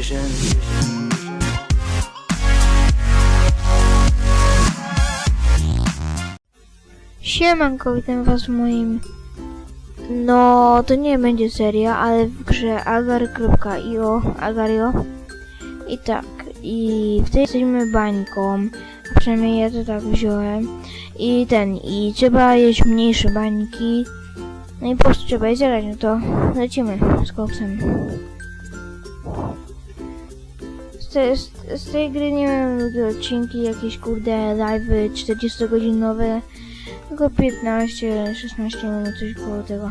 vision. Siemanko, witam was w moim... No, to nie będzie seria, ale w grze agar.io, agario. I tak, i w tej jesteśmy bańką, przynajmniej ja to tak wziąłem. I ten, i trzeba jeść mniejsze bańki. No i po prostu trzeba je zjadać, no to lecimy z koksem. Z, z, tej gry nie wiem, odcinki, jakieś kurde live'y 40-godzinowe. Tylko 15-16 minut, coś koło tego.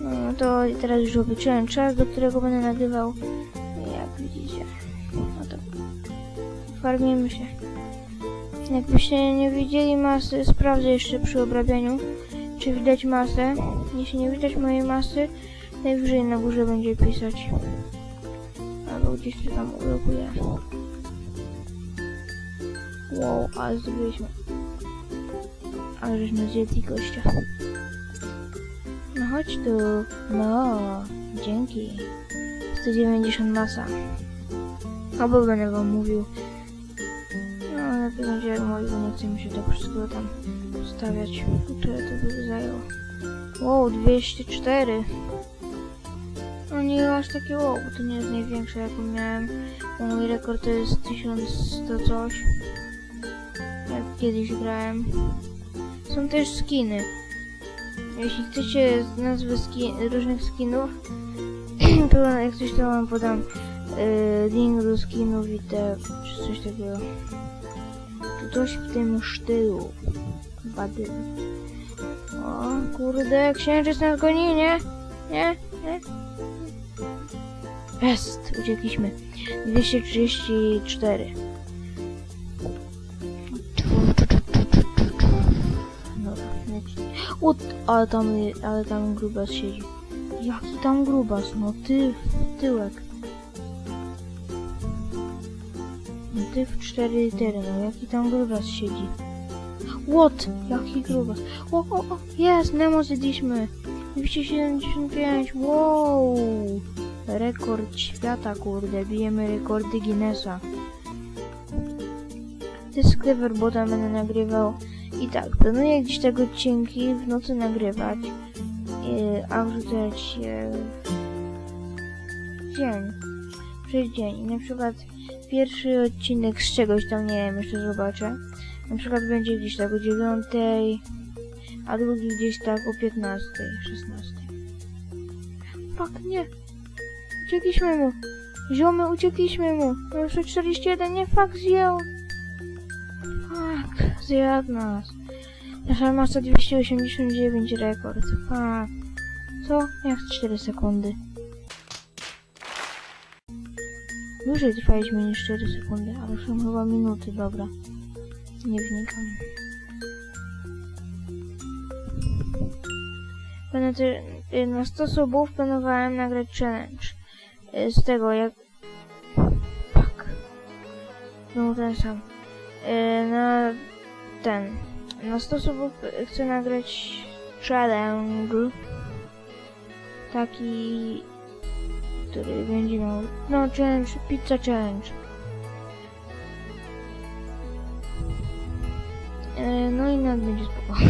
No to teraz już obliczyłem czas, do którego będę nagrywał. Jak widzicie. No to farmimy się. Jakbyście nie widzieli masy, sprawdzę jeszcze przy obrabianiu, czy widać masę. Jeśli nie widać mojej masy, najwyżej na górze będzie pisać. Albo gdzieś tu tam uloguję. Wow, ale zdobyliśmy. Ale żeśmy zjedli gościa. No chodź tu. No, dzięki. 190 masa. Albo będę wam mówił. No, lepiej będzie jak mówił, nie chce mi się to wszystko tam stawiać. Tyle to by zajęło. Wow, 204. Nie aż takie bo to nie jest największe jaką miałem. Bo mój rekord to jest 1100 coś jak kiedyś grałem. Są też skiny. Jeśli chcecie nazwy skin, różnych skinów, to jak coś to wam podam yy, link do skinów i te, czy coś takiego. To coś w tym stylu. Bady. O kurde, księżyc nas goni? Nie? Nie? Jest, uciekliśmy. 234. Dobra, leci. O, ale tam, ale tam grubas siedzi. Jaki tam grubas? No ty w tyłek. No ty w cztery litery, no jaki tam grubas siedzi. What? Jaki grubas? O, o, o, jest, Nemo zjedliśmy. 275, wow. Rekord świata, kurde, bijemy rekordy Guinnessa. To jest clever, bo tam będę nagrywał i tak, planuję gdzieś te odcinki w nocy nagrywać, yy, a wrzucać je w dzień, przez dzień. I na przykład pierwszy odcinek z czegoś tam, nie wiem, jeszcze zobaczę. Na przykład będzie gdzieś tak o 9, a drugi gdzieś tak o 15, 16. Fuck, nie. Uciekliśmy mu. Ziomy, uciekliśmy mu. No już 41, nie, fuck, zjął. Zjadł nas. Nasza masa 289 rekord. Fuck. Co? Jak 4 sekundy? Dłużej trwaliśmy niż 4 sekundy, ale są chyba minuty, dobra. Nie wnikam. Będę na 100 subów planowałem nagrać challenge. Z tego jak... Fuck. Znowu ten sam. Y, Na ten. Na 100 subów chcę nagrać challenge. Taki, który będzie miał. No, challenge, pizza challenge. E, no i nad będzie spoko.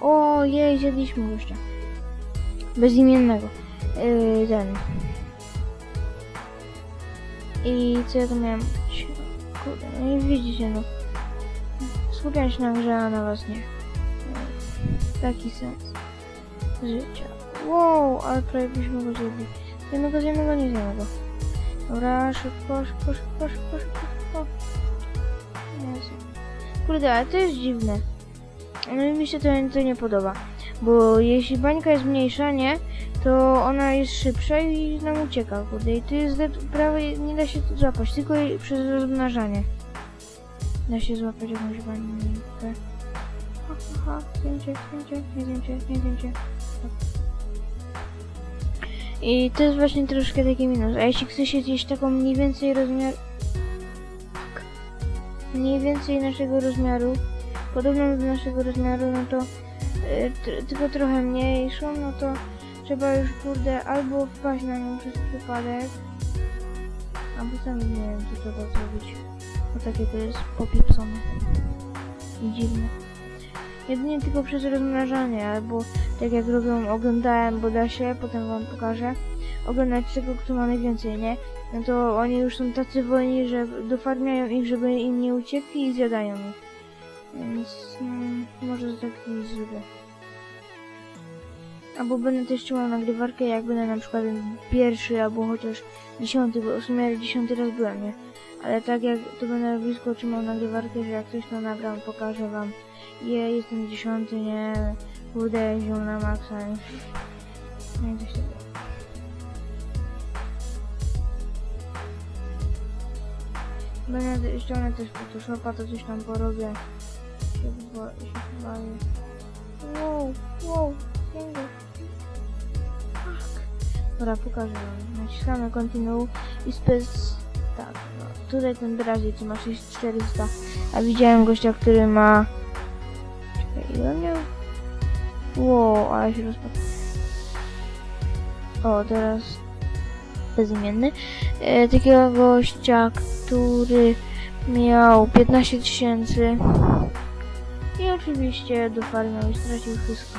O, jej, zjedliśmy gościa. Bezimiennego. E, ten. I co ja tu miałem? Kurde, no i widzicie, no. Skupiam się na grze, a na was nie. Taki sens życia. Wow, ale prawie byśmy go zjedli. Zjemy go, zjemy go, nie zjemy go. Dobra, szybko, szybko, szybko, szybko, szybko. Kurde, ale to jest dziwne. No i mi się to, to nie podoba. Bo jeśli bańka jest mniejsza, nie? To ona jest szybsza i nam ucieka, kurde. I tu jest prawie nie da się złapać, tylko przez rozmnażanie. Da się złapać jakąś bańkę. Ha, ha, ha, zdjęcie, zdjęcie, nie zdjęcie, nie zdjęcie. I to jest właśnie troszkę taki minus. A jeśli chce się taką mniej więcej rozmiar... Mniej więcej naszego rozmiaru, podobną do naszego rozmiaru, no to tr- tylko trochę mniejszą, no to trzeba już kurde albo wpaść na nią przez przypadek, albo sam nie wiem co trzeba zrobić, bo takie to jest popipsone i dziwne. Jedynie tylko przez rozmnażanie, albo tak jak robią, oglądałem, bo da się, potem wam pokażę, oglądać tego, kto ma najwięcej, nie? No to oni już są tacy wolni, że dofarmiają ich, żeby im nie uciekli i zjadają ich. Więc no, może tak i zrobię. Albo będę też trzymał nagrywarkę, jak będę na przykład pierwszy, albo chociaż dziesiąty, bo w sumie dziesiąty raz byłem, nie? Ale tak jak to będę blisko trzymał nagrywarkę, że jak coś to nagram, pokażę wam. Je, jestem dziesiąty, nie? Kurde, na maksa, nie? No i coś takiego. Będę ściągnę też Photoshopa, to coś tam porobię. Się się chyba Wow, wow, Dobra, pokażę wam. Naciskamy continue i spec... Tak, no. Tutaj ten Brazil, ma 6400. A widziałem gościa, który ma... Czekaj, ile miał? Wow, ale się rozpadł. O, teraz bezimienny. E, takiego gościa, który miał 15 tysięcy i oczywiście dofarmiał i stracił wszystko.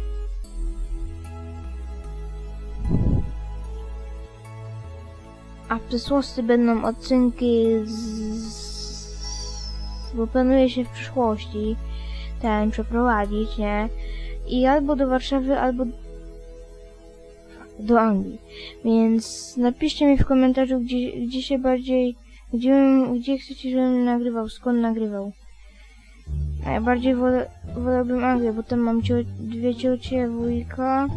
A w przyszłości będą odcinki z... Bo planuje się w przyszłości ten przeprowadzić, nie? I albo do Warszawy, albo do Anglii. Więc napiszcie mi w komentarzu, gdzie, gdzie się bardziej, gdzie, gdzie chcecie, żebym nagrywał, skąd nagrywał. A ja bardziej wolę, wolałbym Anglię, bo tam mam cio, dwie ciocie, wujka.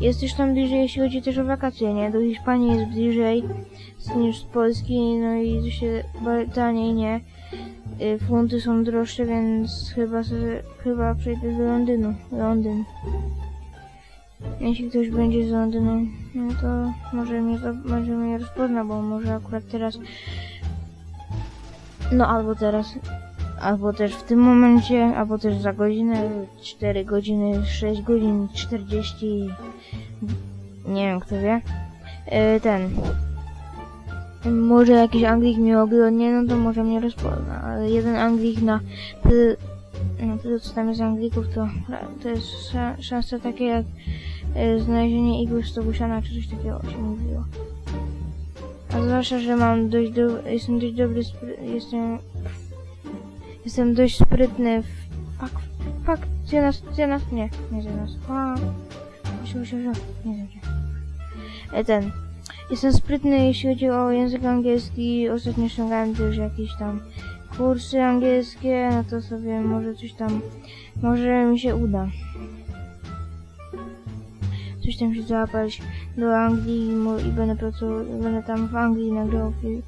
Jest tam bliżej, jeśli chodzi też o wakacje, nie? Do Hiszpanii jest bliżej niż z Polski, no i to się taniej, nie? Y, Funty są droższe, więc chyba sobie, chyba przejdę do Londynu. Londyn. Jeśli ktoś będzie z Londynu, no to może mnie, to, może mnie rozpozna, bo może akurat teraz... No albo teraz, albo też w tym momencie, albo też za godzinę, 4 godziny, 6 godzin, 40... Nie wiem, kto wie. E, ten... Może jakiś Anglik mnie oglądnie, no to może mnie rozpozna, ale jeden Anglik na tyle, no tyle co tam jest Anglików, to, to jest sza- szansa takie jak e, znalezienie igły z Tobusiana, czy coś takiego się mówiło. A zwłaszcza, że mam dość do, jestem dość dobry, jestem, jestem dość sprytny w, fuck, gdzie nas, gdzie nas, nie, nie gdzie nas, a, musimy się, nie wiem gdzie. E, ten, jestem sprytny jeśli chodzi o język angielski, ostatnio ściągałem też jakieś tam kursy angielskie, no to sobie może coś tam, może mi się uda coś tam się załapać do Anglii i, będę pracował, będę tam w Anglii nagrywał fil-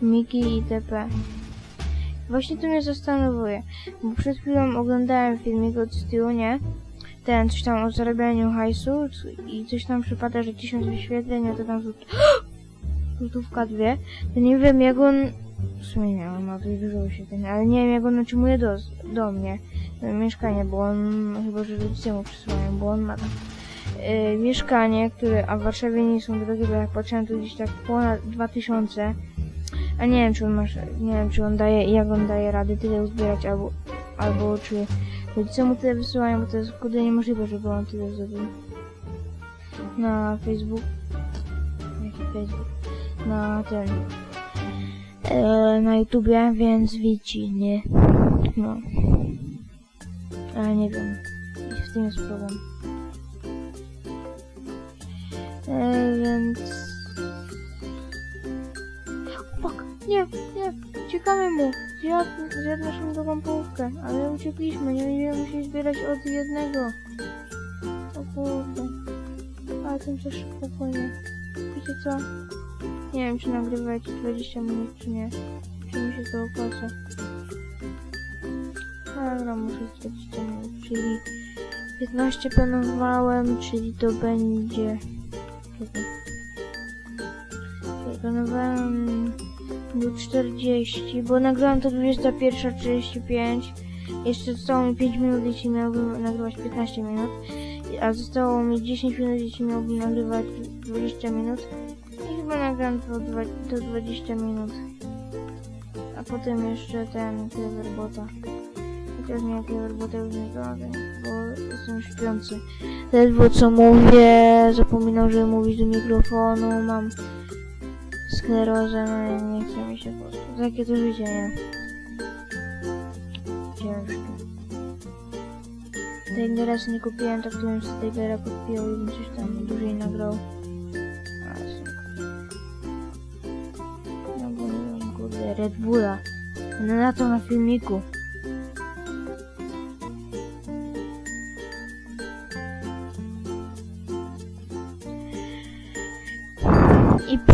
filmiki itp. Właśnie to mnie zastanowuje, bo przed chwilą oglądałem filmik od tyłu, nie? Ten, coś tam o zarabianiu hajsu i coś tam przypada, że tysiąc wyświetleń, a to tam złot... złotówka dwie, to nie wiem jak on... W sumie nie, on ma dość dużo wyświetleń, ale nie wiem jak on otrzymuje do, do mnie e, mieszkanie, bo on, chyba że rodzice mu przysyłają, bo on ma tam e, mieszkanie, które, a w Warszawie nie są drogie, bo jak patrzyłem to gdzieś tak ponad 2000, a nie wiem czy on ma, nie wiem czy on daje, jak on daje rady tyle uzbierać, albo, albo czy rodzice mu tyle wysyłają, bo to jest kurde niemożliwe, żeby on tyle zrobił. Na Facebook, jaki Facebook, na ten, e, na YouTubie, więc widzicie, nie, no, ale nie wiem, w tym jest problem. E, więc... nie, nie, uciekamy mu. Zjadł, zjadł naszą drugą połówkę, ale uciekliśmy, nie będziemy musieli zbierać od jednego. O kurde. Ale tym też szybko płynie. Wiecie co? Nie wiem, czy nagrywać 20 minut, czy nie. Czy mi się to opłaca. Dobra, muszę 20 minut, czyli 15 planowałem, czyli to będzie... Planowałem do 40, bo nagrałem to 21.35. Jeszcze zostało mi 5 minut, jeśli miałbym nagrywać 15 minut. A zostało mi 10 minut, jeśli miałbym nagrywać 20 minut. I chyba nagram to, to 20 minut. A potem jeszcze ten Cleverbota. Chociaż nie Cleverbota już nie zrobię, bo jestem śpiący. Ledwo co mówię, zapominam, żeby mówić do mikrofonu, mam sklerozę, no nie chce mi się po prostu. Takie to życie, nie? Ciężko. Tigera nie kupiłem, tak to bym z Tigera kupił i bym coś tam dłużej nagrał. No bo nie kurde, Red Bulla. Będę na to na filmiku.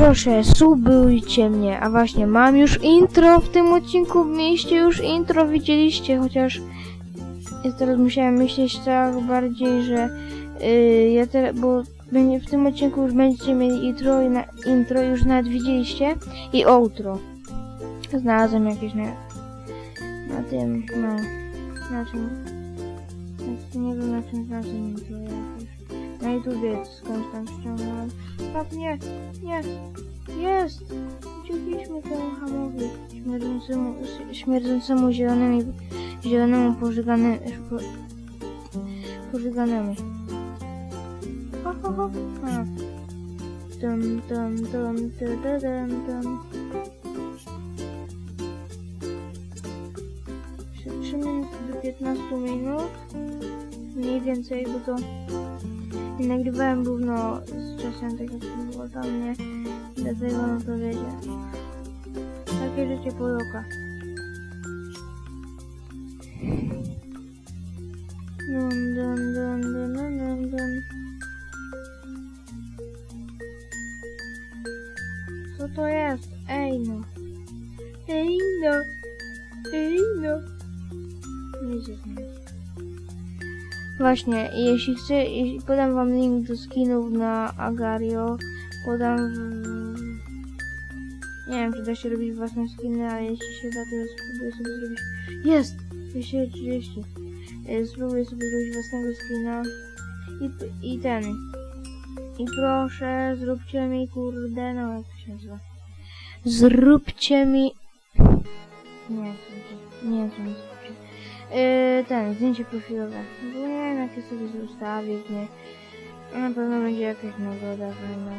Proszę, subujcie mnie. A właśnie, mam już intro w tym odcinku. Mieliście już intro, widzieliście, chociaż ja teraz musiałem myśleć tak bardziej, że yy, ja teraz, bo w tym odcinku już będziecie mieli intro i na, intro już nawet widzieliście i outro. Znalazłem jakieś na, na tym, no, na czym, nie wiem na czym znalazłem intro jakieś. Na YouTubie skądś tam ściągnąłem. Tak, nie, nie, jest! Uciekliśmy temu hamowi śmierdzącemu, śmierdzącemu zielonymi, zielonemu pożygany, po, pożyganemu. Ho, ho, ho. A. Dum, dum, dum, dum, dum, dum. Jeszcze 3 minuty do 15 minut. Mniej więcej, bo to nie nagrywałem gówno z czasem, tak jak było tam, nie? Dlatego no to wiecie. Takie życie Poloka. Dun, dun, dun, dun, dun, dun, dun. Co to jest? Ej no. Ej no. Ej no. Nie dziwne. Właśnie, jeśli chcę, jeśli podam wam link do skinów na Agario, podam w... Nie wiem, czy da się robić własne skiny, ale jeśli się da, to ja spróbuję sobie zrobić... Jest! 230. E, Spróbuję sobie zrobić własnego skina. I, I ten. I proszę, zróbcie mi kurde, no jak to się nazywa. Zróbcie mi... Nie, nie, nie. Yy, ten, zdjęcie profilowe. Nie wiem, jakie sobie zostawić, nie. Na pewno będzie jakaś nagroda fajna.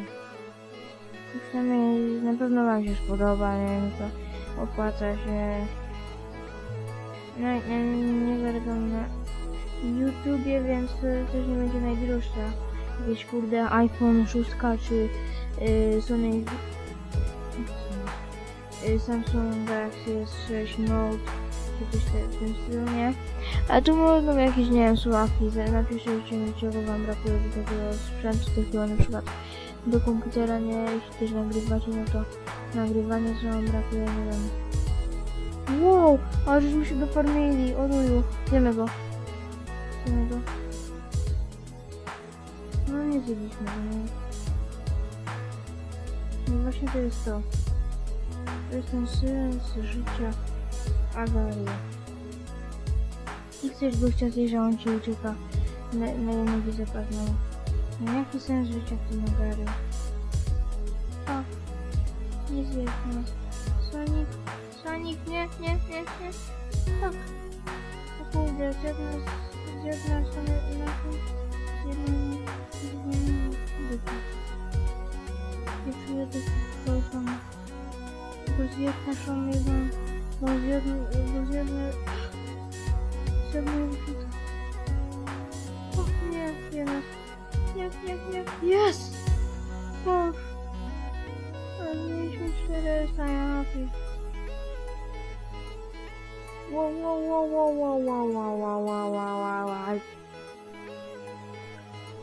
Przynajmniej na pewno wam się spodoba, nie wiem, to opłaca się. No, nie, nie zalegam na YouTubie, więc też nie będzie najdroższa. Jakieś kurde iPhone 6 czy yy, Sony Samsung Galaxy S6 Note czy coś te- w tym stylu, nie? A tu mogą jakieś, nie wiem, słuchawki, za- napiszcie mi czego wam brakuje do takiego sprzętu, takiego na przykład do komputera, nie? Jeśli też nagrywacie, no to nagrywanie co wam brakuje, nie wiem. Wow, a żeśmy się dofarmili, oduju, zjemy go. Zjemy go. No nie zjedliśmy nie? No właśnie to jest to. To jest ten sens życia Agaria. I chcesz zjeść, że on ci ucieka na, na jednego zapewne. No jaki sens życia w tym Agarii? O, nie zjedz nas. Sonic, Sonic, nie, nie, nie, nie. Tak. O kurde, zjadł nas, zjadł nas. Nie czuję tych kolców. Bo zjadł naszą jedną, bo zjadł, bo zjadł, zjadł moją dupę. Och nie, nie, nie, nie, nie, jest! Boż! Ale mieliśmy 400, ja Wow, wow, wow, wow, wow, wow, wow, wow, wow, wow, wow, wow.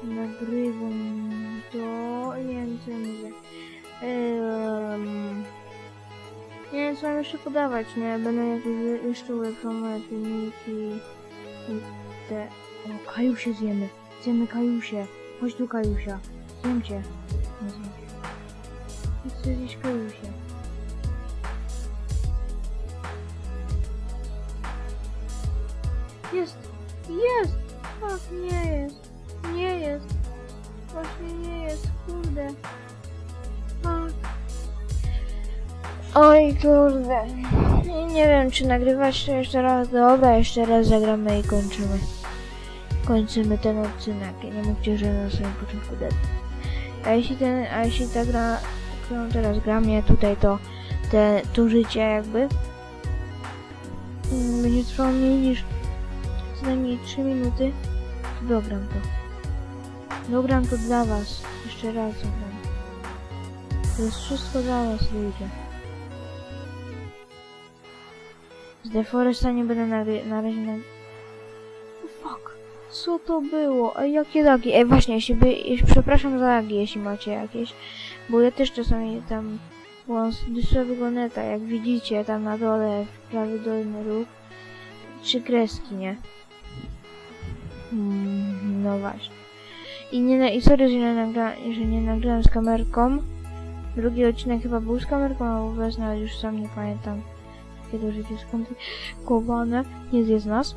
Nagrywam to, nie wiem co mówię. Um, nie wiem co mam jeszcze podawać, nie? Będę jakieś jeszcze moje filmiki i te... O, kajusie zjemy. Zjemy kajusie. Chodź tu kajusia. Zjem cię. Nie zjem cię. Chcę zjeść kajusie. Oj, kurde. Nie, nie wiem, czy nagrywać to jeszcze raz. Dobra, jeszcze raz zagramy i kończymy. Kończymy ten odcinek. Nie mówcie, że na samym początku dead. A jeśli ten, a jeśli ta gra, którą teraz gram, nie tutaj, to te, to życie jakby mm, będzie trwało mniej niż co najmniej 3 minuty, to dogram to. Dogram to dla was. Jeszcze raz dogram. To jest wszystko dla was, ludzie. Z Deforesta nie będę na, na razie na... Oh, fuck. Co to było? Ej, jakie lagi? Ej, właśnie, jeśli by... Jeśli, przepraszam za lagi, jeśli macie jakieś. Bo ja też czasami tam... Mam dysłowego neta, jak widzicie, tam na dole, w prawy dolny róg. Trzy kreski, nie? Mm, no właśnie. I nie i sorry, że nie, nagra, że nie nagrałem z kamerką. Drugi odcinek chyba był z kamerką, albo bez, ale już sam nie pamiętam. Kiedy życie skomplikowane. Nie zje z nas.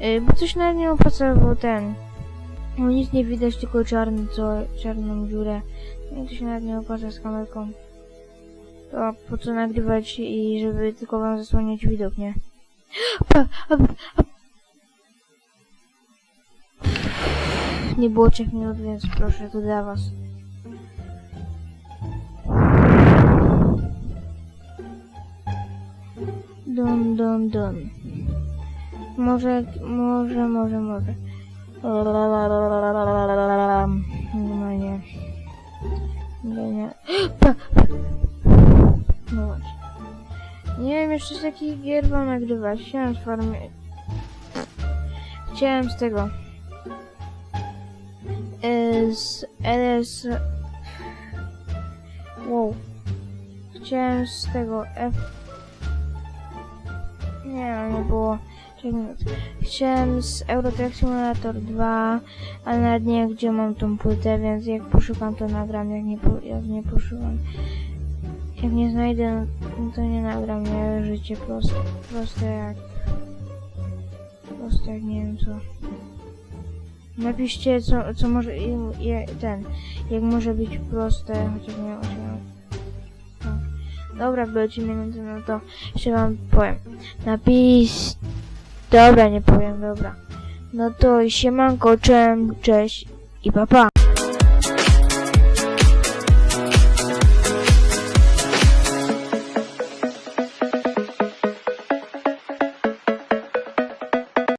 Yy, bo coś nawet nie opłaca, bo ten... No nic nie widać, tylko czarny, co, czarną dziurę. No to się nawet nie opłaca z kamerką. To po co nagrywać i żeby tylko wam zasłaniać widok, nie? Nie było 3 minut, więc proszę, to dla was. Dun, dun, dun. Może, może, może, może. Normalnie. Nie, nie. Pa. No właśnie. Nie wiem jeszcze z jakich gier wam nagrywać. Chciałem z farmy... Chciałem z tego z LS... Wow. Chciałem z tego F... Nie, nie było. Czekaj minut. Chciałem z Eurotrack Simulator 2, ale nawet nie wiem gdzie mam tą płytę, więc jak poszukam to nagram, jak nie, jak nie poszukam. Jak nie znajdę, no to nie nagram, nie życie proste, proste jak... Proste jak nie wiem co. Napiszcie, co, co może, ten, jak może być proste, chociaż nie osiągnął. Dobra, bycie minuty, no to jeszcze wam powiem. Napisz... Dobra, nie powiem, dobra. No to siemanko, czem, cześć i papa. Pa.